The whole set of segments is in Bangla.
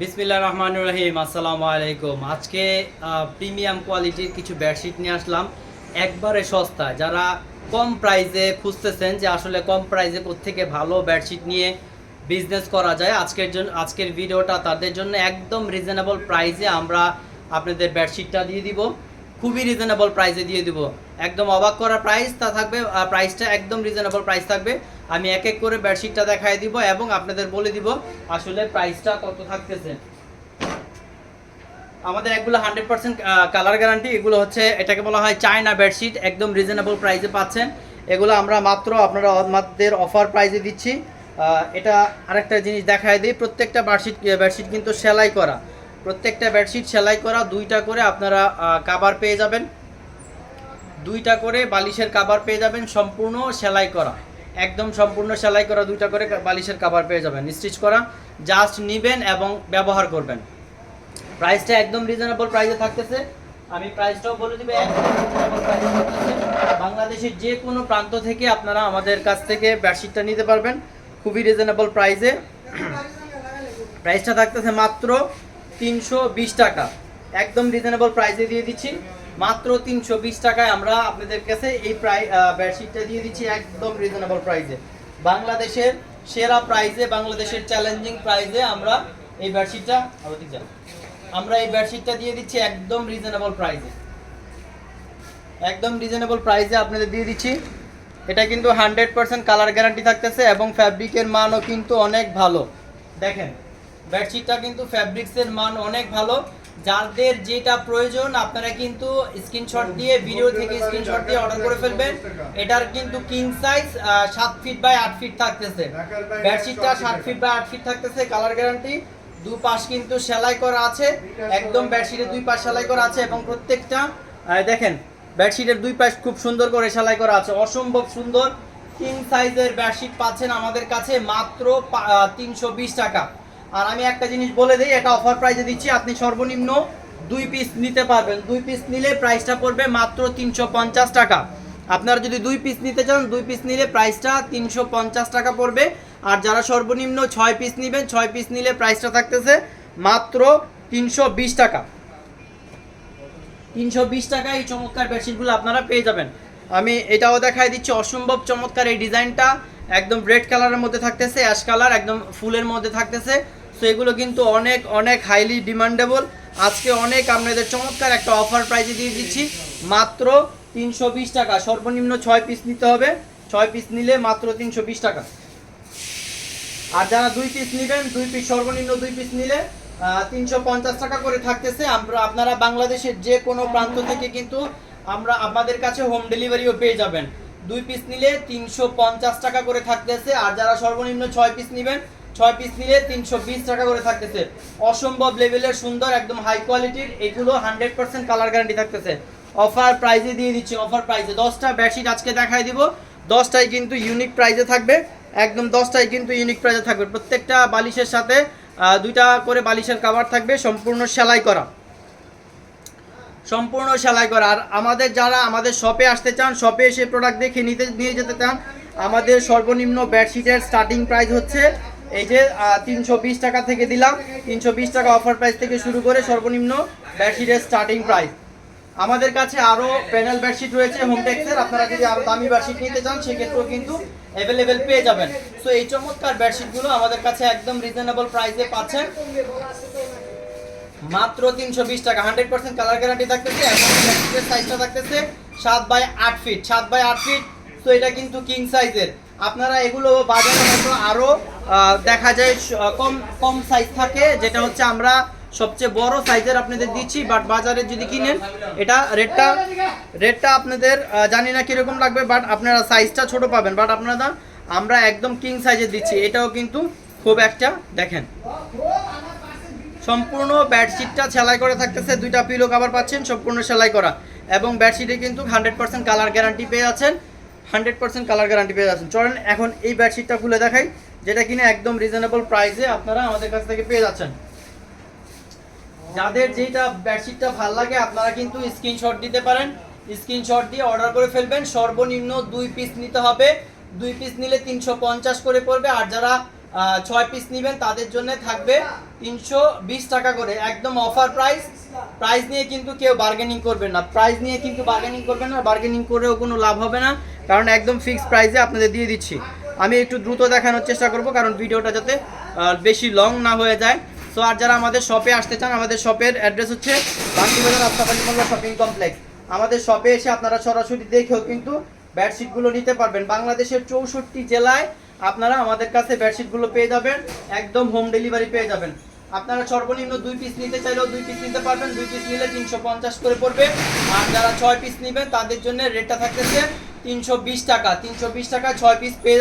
বিসমিল্লা রহমান রহিম, আসসালামু আলাইকুম। আজকে প্রিমিয়াম কোয়ালিটির কিছু বেডশিট নিয়ে আসলাম। একবারে সস্তা। যারা কম প্রাইসে খুঁজতেছেন যে আসলে কম প্রাইসে থেকে ভালো বেডশিট নিয়ে বিজনেস করা যায়, আজকের জন্য আজকের ভিডিওটা তাদের জন্য একদম রিজনেবল প্রাইজে আমরা আপনাদের বেডশিটটা দিয়ে দিব। খুবই রিজনেবল প্রাইসে দিয়ে দিব। একদম অবাক করা প্রাইস তা থাকবে প্রাইসটা একদম রিজনেবল প্রাইস থাকবে। আমি এক এক করে বেডশিটটা দেখাই দিব এবং আপনাদের বলে দিব আসলে প্রাইসটা কত থাকতেছে। আমাদের এগুলো হান্ড্রেড পার্সেন্ট কালার গ্যারান্টি এগুলো হচ্ছে, এটাকে বলা হয় চায়না বেডশিট একদম রিজনেবল প্রাইসে পাচ্ছেন। এগুলো আমরা মাত্র আপনারা আমাদের অফার প্রাইসে দিচ্ছি। এটা আরেকটা জিনিস দেখায় দিই, প্রত্যেকটা বেডশিট বেডশিট কিন্তু সেলাই করা। প্রত্যেকটা বেডশিট সেলাই করা, দুইটা করে আপনারা কাবার পেয়ে যাবেন। দুইটা করে বালিশের কাবার পেয়ে যাবেন, সম্পূর্ণ সেলাই করা। একদম সম্পূর্ণ সেলাই করা দুইটা করে বালিশের কাবার পেয়ে যাবেন। স্টিচ করা জাস্ট নেবেন এবং ব্যবহার করবেন। প্রাইসটা একদম রিজনেবল প্রাইসে থাকতেছে। আমি প্রাইসটাও বলে দিবে বাংলাদেশের যে কোনো প্রান্ত থেকে আপনারা আমাদের কাছ থেকে বেডশিটটা নিতে পারবেন। খুবই রিজনেবল প্রাইসে প্রাইসটা থাকতেছে মাত্র তিনশো বিশ টাকা। একদম রিজনেবল প্রাইসে দিয়ে দিচ্ছি। মাত্র তিনশো বিশ টাকায় আমরা আপনাদের কাছে এই প্রাই বেডশিটটা দিয়ে দিচ্ছি একদম রিজনেবল প্রাইসে বাংলাদেশের সেরা প্রাইসে বাংলাদেশের চ্যালেঞ্জিং প্রাইসে আমরা এই বেডশিটটা আমরা এই বেডশিটটা দিয়ে দিচ্ছি একদম রিজনেবল প্রাইসে একদম রিজনেবল প্রাইসে আপনাদের দিয়ে দিচ্ছি। এটা কিন্তু হান্ড্রেড পার্সেন্ট কালার গ্যারান্টি থাকতেছে এবং ফ্যাব্রিকের মানও কিন্তু অনেক ভালো। দেখেন বেডশিটটা কিন্তু ফ্যাব্রিক্সের মান অনেক ভালো। যাদের যেটা প্রয়োজন, আপনারা কিন্তু স্ক্রিনশট দিয়ে ভিডিও থেকে স্ক্রিনশট দিয়ে অর্ডার করে ফেলবেন। এটার কিন্তু কিং সাইজ সাত ফিট বাই আট ফিট থাকতেছে। বেডশিটটা সাত ফিট বাই আট ফিট থাকতেছে কালার গ্যারান্টি দু পাশ কিন্তু সেলাই করা আছে, একদম বেডশিটের দুই পাশ সেলাই করা আছে এবং প্রত্যেকটা দেখেন বেডশিটের দুই পাশ খুব সুন্দর করে সেলাই করা আছে, অসম্ভব সুন্দর। কিং সাইজের বেডশিট পাচ্ছেন আমাদের কাছে মাত্র তিনশো বিশ টাকা। আর আমি একটা জিনিস বলে দিই এটা অফার প্রাইসে দিচ্ছি, আপনি সর্বনিম্ন দুই পিস নিতে পারবেন। দুই পিস নিলে প্রাইসটা পড়বে মাত্র তিনশো পঞ্চাশ টাকা। আপনারা যদি দুই পিস নিতে চান, দুই পিস নিলে প্রাইসটা তিনশো পঞ্চাশ টাকা পড়বে। আর যারা সর্বনিম্ন ছয় পিস নেবেন, ছয় পিস নিলে প্রাইসটা থাকতেছে মাত্র তিনশো বিশ টাকা। তিনশো বিশ টাকা এই চমৎকার বেডশিটগুলো আপনারা পেয়ে যাবেন। আমি এটাও দেখাই দিচ্ছি, অসম্ভব চমৎকার এই ডিজাইনটা একদম রেড কালারের মধ্যে থাকতেছে অ্যাশ কালার একদম ফুলের মধ্যে থাকতেছে। সো এগুলো কিন্তু অনেক অনেক হাইলি ডিমান্ডেবল আজকে অনেক আপনাদের চমৎকার একটা অফার প্রাইজে দিয়ে দিচ্ছি। মাত্র তিনশো বিশ টাকা, সর্বনিম্ন ছয় পিস নিতে হবে। ছয় পিস নিলে মাত্র তিনশো বিশ টাকা। আর যারা দুই পিস নেবেন, দুই পিস সর্বনিম্ন দুই পিস নিলে তিনশো পঞ্চাশ টাকা করে থাকতেছে। আমরা, আপনারা বাংলাদেশের যে কোনো প্রান্ত থেকে কিন্তু আমরা আমাদের কাছে হোম ডেলিভারিও পেয়ে যাবেন। দুই পিস নিলে তিনশো পঞ্চাশ টাকা করে থাকতেছে। আর যারা সর্বনিম্ন ছয় পিস নেবেন, ছয় পিস নিলে তিনশো বিশ টাকা করে থাকতেছে। অসম্ভব লেভেলের সুন্দর, একদম হাই কোয়ালিটির এগুলো হান্ড্রেড পার্সেন্ট কালার গ্যারান্টি থাকতেছে। অফার প্রাইজে দিয়ে দিচ্ছি অফার প্রাইজে দশটা বেডশিট আজকে দেখাই দিব। দশটাই কিন্তু ইউনিক প্রাইজে থাকবে। একদম দশটাই কিন্তু ইউনিক প্রাইজে থাকবে। প্রত্যেকটা বালিশের সাথে দুইটা করে বালিশের কাভার থাকবে, সম্পূর্ণ সেলাই করা। সম্পূর্ণ সেলাই করা। আর আমাদের যারা আমাদের শপে আসতে চান শপে এসে প্রোডাক্ট দেখে নিতে, নিয়ে যেতে চান, আমাদের সর্বনিম্ন বেডশিটের স্টার্টিং প্রাইস হচ্ছে এই যে তিনশো বিশ টাকা থেকে দিলাম। তিনশো বিশ টাকা অফার প্রাইস থেকে শুরু করে সর্বনিম্ন বেডশিটের স্টার্টিং প্রাইস আমাদের কাছে আরও প্যানেল বেডশিট রয়েছে হোমটেক্সের আপনারা যদি আরও দামি বেডশিট নিতে চান, সেক্ষেত্রেও কিন্তু অ্যাভেলেবেল পেয়ে যাবেন। সো এই চমৎকার বেডশিটগুলো আমাদের কাছে একদম রিজনেবল প্রাইসে পাচ্ছেন। মাত্র তিনশো বিশ টাকা। হান্ড্রেড পার্সেন্ট কালার গ্যারান্টি থাকতেছে এবং সাইজটা থাকতেছে সাত বাই আট ফিট সাত বাই আট ফিট তো এটা কিন্তু কিং সাইজের আপনারা এগুলো বাজারে হয়তো আরও দেখা যায় কম কম সাইজ থাকে, যেটা হচ্ছে আমরা সবচেয়ে বড় সাইজের আপনাদের দিচ্ছি বাট বাজারে যদি কিনেন, এটা রেটটা রেটটা আপনাদের জানি না কীরকম লাগবে বাট আপনারা সাইজটা ছোট পাবেন। বাট আপনারা, আমরা একদম কিং সাইজের দিচ্ছি, এটাও কিন্তু খুব একটা দেখেন। সম্পূর্ণ বেডশিটটা সেলাই করে থাকতেছে। দুইটা পিলো কভার পাচ্ছেন, সম্পূর্ণ সেলাই করা। এবং বেডশিটে কিন্তু হান্ড্রেড পার্সেন্ট কালার গ্যারান্টি পেয়ে যাচ্ছেন। হান্ড্রেড পার্সেন্ট কালার গ্যারান্টি পেয়ে যাচ্ছেন। চলেন এখন এই বেডশিটটা খুলে দেখাই, যেটা কিনা একদম রিজনেবল প্রাইসে আপনারা আমাদের কাছ থেকে পেয়ে যাচ্ছেন। যাদের যেটা বেডশিটটা ভালো লাগে, আপনারা কিন্তু স্ক্রিনশট দিতে পারেন। স্ক্রিনশট দিয়ে অর্ডার করে ফেলবেন। সর্বনিম্ন দুই পিস নিতে হবে। দুই পিস নিলে তিনশো পঞ্চাশ করে পড়বে। আর যারা ছয় পিস নেবেন, তাদের জন্য থাকবে তিনশো বিশ টাকা করে। একদম অফার প্রাইস প্রাইস নিয়ে কিন্তু কেউ বার্গেনিং করবেন না। প্রাইস নিয়ে কিন্তু বার্গেনিং করবেন না বার্গেনিং করেও কোনো লাভ হবে না, কারণ একদম ফিক্সড প্রাইসে আপনাদের দিয়ে দিচ্ছি। আমি একটু দ্রুত দেখানোর চেষ্টা করব, কারণ ভিডিওটা যাতে বেশি লং না হয়ে যায়। সো আর যারা আমাদের শপে আসতে চান, আমাদের শপের অ্যাড্রেস হচ্ছে বান্তিবাজার আস্তাপালি শপিং কমপ্লেক্স আমাদের শপে এসে আপনারা সরাসরি দেখেও কিন্তু বেডশিটগুলো নিতে পারবেন। বাংলাদেশের চৌষট্টি জেলায় আপনারা আমাদের কাছে বেডশিটগুলো পেয়ে যাবেন, একদম হোম ডেলিভারি পেয়ে যাবেন। আপনারা সর্বনিম্ন দুই পিস নিতে চাইলেও দুই পিস নিতে পারবেন, দুই পিস নিলে তিনশো পঞ্চাশ করে পড়বে। আর যারা ছয় পিস নেবেন, তাদের জন্য রেটটা থাকতেছে তিনশো বিশ টাকা। তিনশো বিশ টাকা ছয় পিস পেয়ে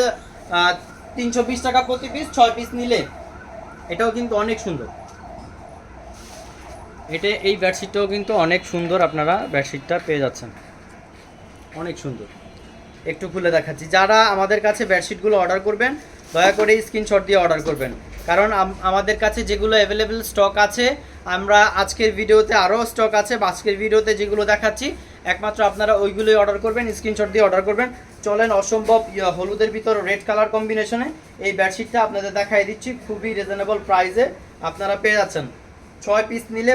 তিনশো বিশ টাকা প্রতি পিস ছয় পিস নিলে। এটাও কিন্তু অনেক সুন্দর। এটা, এই বেডশিটটাও কিন্তু অনেক সুন্দর আপনারা বেডশিটটা পেয়ে যাচ্ছেন। অনেক সুন্দর। একটু খুলে দেখাচ্ছি। যারা আমাদের কাছে বেডশিটগুলো অর্ডার করবেন, দয়া করে স্ক্রিনশট দিয়ে অর্ডার করবেন। কারণ আমাদের কাছে যেগুলো অ্যাভেলেবেল স্টক আছে, আমরা আজকের ভিডিওতে আরও স্টক আছে আজকের ভিডিওতে যেগুলো দেখাচ্ছি, একমাত্র আপনারা ওইগুলোই অর্ডার করবেন স্ক্রিনশট দিয়ে অর্ডার করবেন। চলেন অসম্ভব হলুদের ভিতর রেড কালার কম্বিনেশনে এই বেডশিটটা আপনাদের দেখাই দিচ্ছি, খুবই রিজনেবল প্রাইসে আপনারা পেয়ে যাচ্ছেন। ছয় পিস নিলে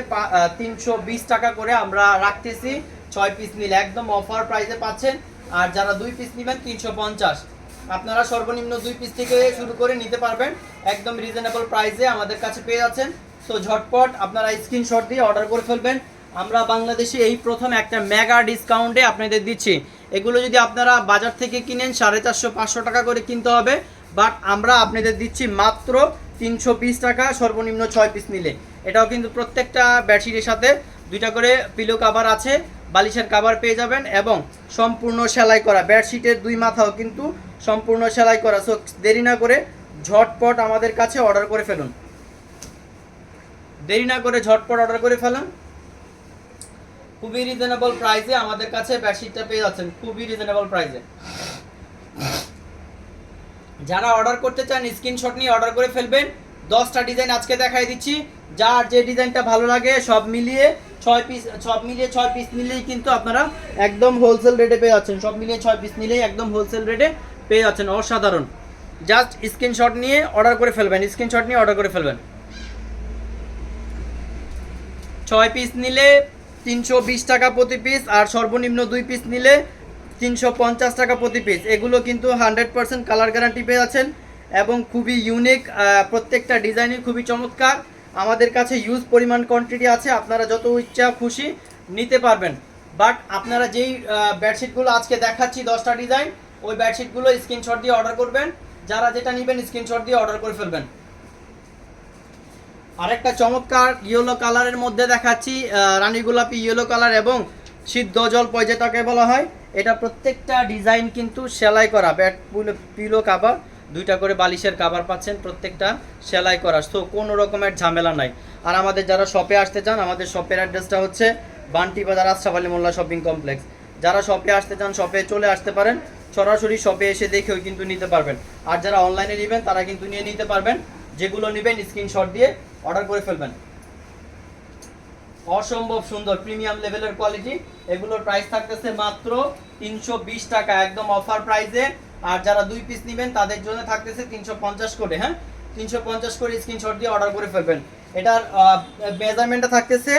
তিনশো বিশ টাকা করে আমরা রাখতেছি, ছয় পিস নিলে একদম অফার প্রাইসে পাচ্ছেন। আর যারা দুই পিস নেবেন তিনশো পঞ্চাশ। আপনারা সর্বনিম্ন দুই পিস থেকে শুরু করে নিতে পারবেন। একদম রিজনেবল প্রাইসে আমাদের কাছে পেয়ে যাচ্ছেন। তো ঝটপট আপনারা স্ক্রিনশট দিয়ে অর্ডার করে ফেলবেন। আমরা বাংলাদেশে এই প্রথম একটা মেগা ডিসকাউন্টে আপনাদের দিচ্ছি। এগুলো যদি আপনারা বাজার থেকে কিনেন, সাড়ে চারশো, পাঁচশো টাকা করে কিনতে হবে। বাট আমরা আপনাদের দিচ্ছি মাত্র তিনশো পিস টাকা, সর্বনিম্ন ছয় পিস নিলে। এটাও কিন্তু প্রত্যেকটা বেডশিটের সাথে দুইটা করে পিলো কাভার আছে। বালিশের কাভার পেয়ে যাবেন এবং সম্পূর্ণ সেলাই করা বেডশিটের দুই মাথাও কিন্তু সম্পূর্ণ সেলাই করা। সো দেরি না করে ঝটপট আমাদের কাছে অর্ডার করে ফেলুন। দেরি না করে ঝটপট অর্ডার করে ফেলুন। খুবই রিজনেবল প্রাইসে আমাদের কাছে বেডশিটটা পেয়ে যাচ্ছেন, খুবই রিজনেবল প্রাইসে যারা অর্ডার করতে চান স্ক্রিনশট নিয়ে অর্ডার করে ফেলবেন। দশটা ডিজাইন আজকে দেখাই দিচ্ছি। যার যে ডিজাইনটা ভালো লাগে, সব মিলিয়ে ছয় পিস সব মিলিয়ে ছয় পিস নিলেই কিন্তু আপনারা একদম হোলসেল রেটে পেয়ে যাচ্ছেন। সব মিলিয়ে ছয় পিস নিলেই একদম হোলসেল রেটে পেয়ে যাচ্ছেন। অসাধারণ। জাস্ট স্ক্রিনশট নিয়ে অর্ডার করে ফেলবেন স্ক্রিনশট নিয়ে অর্ডার করে ফেলবেন। ছয় পিস নিলে তিনশো বিশ টাকা প্রতি পিস আর সর্বনিম্ন দুই পিস নিলে তিনশো পঞ্চাশ টাকা প্রতি পিস এগুলো কিন্তু হান্ড্রেড পার্সেন্ট কালার গ্যারান্টি পেয়ে যাচ্ছেন এবং খুবই ইউনিক প্রত্যেকটা ডিজাইনই খুবই চমৎকার। আমাদের কাছে ইউজ পরিমাণ কোয়ান্টিটি আছে, আপনারা যত ইচ্ছা খুশি নিতে পারবেন। বাট আপনারা যেই বেডশিটগুলো আজকে দেখাচ্ছি, দশটা ডিজাইন ওই বেডশিটগুলো স্ক্রিনশট দিয়ে অর্ডার করবেন। যারা যেটা নেবেন স্ক্রিনশট দিয়ে অর্ডার করে ফেলবেন। আরেকটা চমৎকার ইয়েলো কালারের মধ্যে দেখাচ্ছি রানী গোলাপি ইয়েলো কালার এবং সিদ্ধ জল পয়জাটাকে বলা হয়। এটা প্রত্যেকটা ডিজাইন কিন্তু সেলাই করা ব্যাট পিলো কাভার দুইটা করে বালিশের কাভার পাচ্ছেন প্রত্যেকটা সেলাই করা তো কোনো রকমের ঝামেলা নাই। আর আমাদের যারা শপে আসতে চান, আমাদের শপের অ্যাড্রেসটা হচ্ছে বান্টি বাজার আশরাফ মোল্লা শপিং কমপ্লেক্স যারা শপে আসতে চান শপে চলে আসতে পারেন। সরাসরি শপে এসে দেখেও কিন্তু নিতে পারবেন। আর যারা অনলাইনে নেবেন, তারা কিন্তু নিয়ে নিতে পারবেন। যেগুলো নেবেন স্ক্রিনশট দিয়ে অর্ডার করে ফেলবেন। অসম্ভব সুন্দর প্রিমিয়াম লেভেলের কোয়ালিটি এগুলোর প্রাইস থাকতেছে মাত্র তিনশো বিশ টাকা। একদম অফার প্রাইসে আর যারা দুই পিস নেবেন, তাদের জন্য থাকতেছে তিনশো পঞ্চাশ করে হ্যাঁ? তিনশো পঞ্চাশ করে স্ক্রিনশট দিয়ে অর্ডার করে ফেলবেন। এটার মেজারমেন্টটা থাকতেছে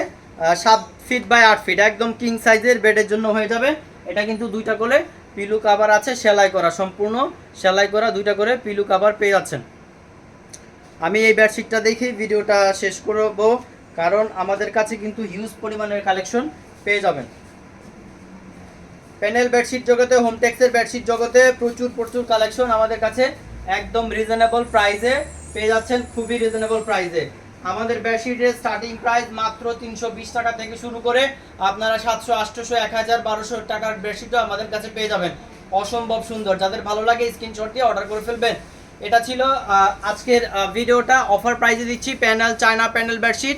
সাত ফিট বাই আট ফিট একদম কিং সাইজের বেডের জন্য হয়ে যাবে। এটা কিন্তু দুইটা করে পিলু কাভার আছে, সেলাই করা, সম্পূর্ণ সেলাই করা দুইটা করে পিলু কাভার পেয়ে যাচ্ছেন। আমি এই বেডশিটটা দেখেই ভিডিওটা শেষ করব, কারণ আমাদের কাছে কিন্তু হিউজ পরিমাণের কালেকশন পেয়ে যাবেন। প্যানেল বেডশিট জগতে হোম টেক্সের বেডশিট জগতে প্রচুর প্রচুর কালেকশন আমাদের কাছে। একদম রিজনেবল প্রাইসে পেয়ে যাচ্ছেন, খুবই রিজনেবল প্রাইসে আমাদের বেডশিটের স্টার্টিং প্রাইস মাত্র তিনশো বিশ টাকা থেকে শুরু করে আপনারা সাতশো আটশোশো এক হাজার বারোশো টাকার বেডশিটও আমাদের কাছে পেয়ে যাবেন। অসম্ভব সুন্দর। যাদের ভালো লাগে স্ক্রিনশট দিয়ে অর্ডার করে ফেলবেন। এটা ছিল আজকের ভিডিওটা অফার প্রাইসে দিচ্ছি panel China panel bedsheet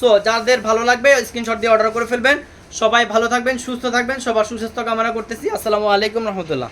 so যাদের ভালো লাগবে স্ক্রিনশট দিয়ে অর্ডার করে ফেলবেন। সবাই ভালো থাকবেন সুস্থ থাকবেন সবার সুস্বাস্থ্য কামনা করতেছি। আসসালামু আলাইকুম রহমতুল্লাহ।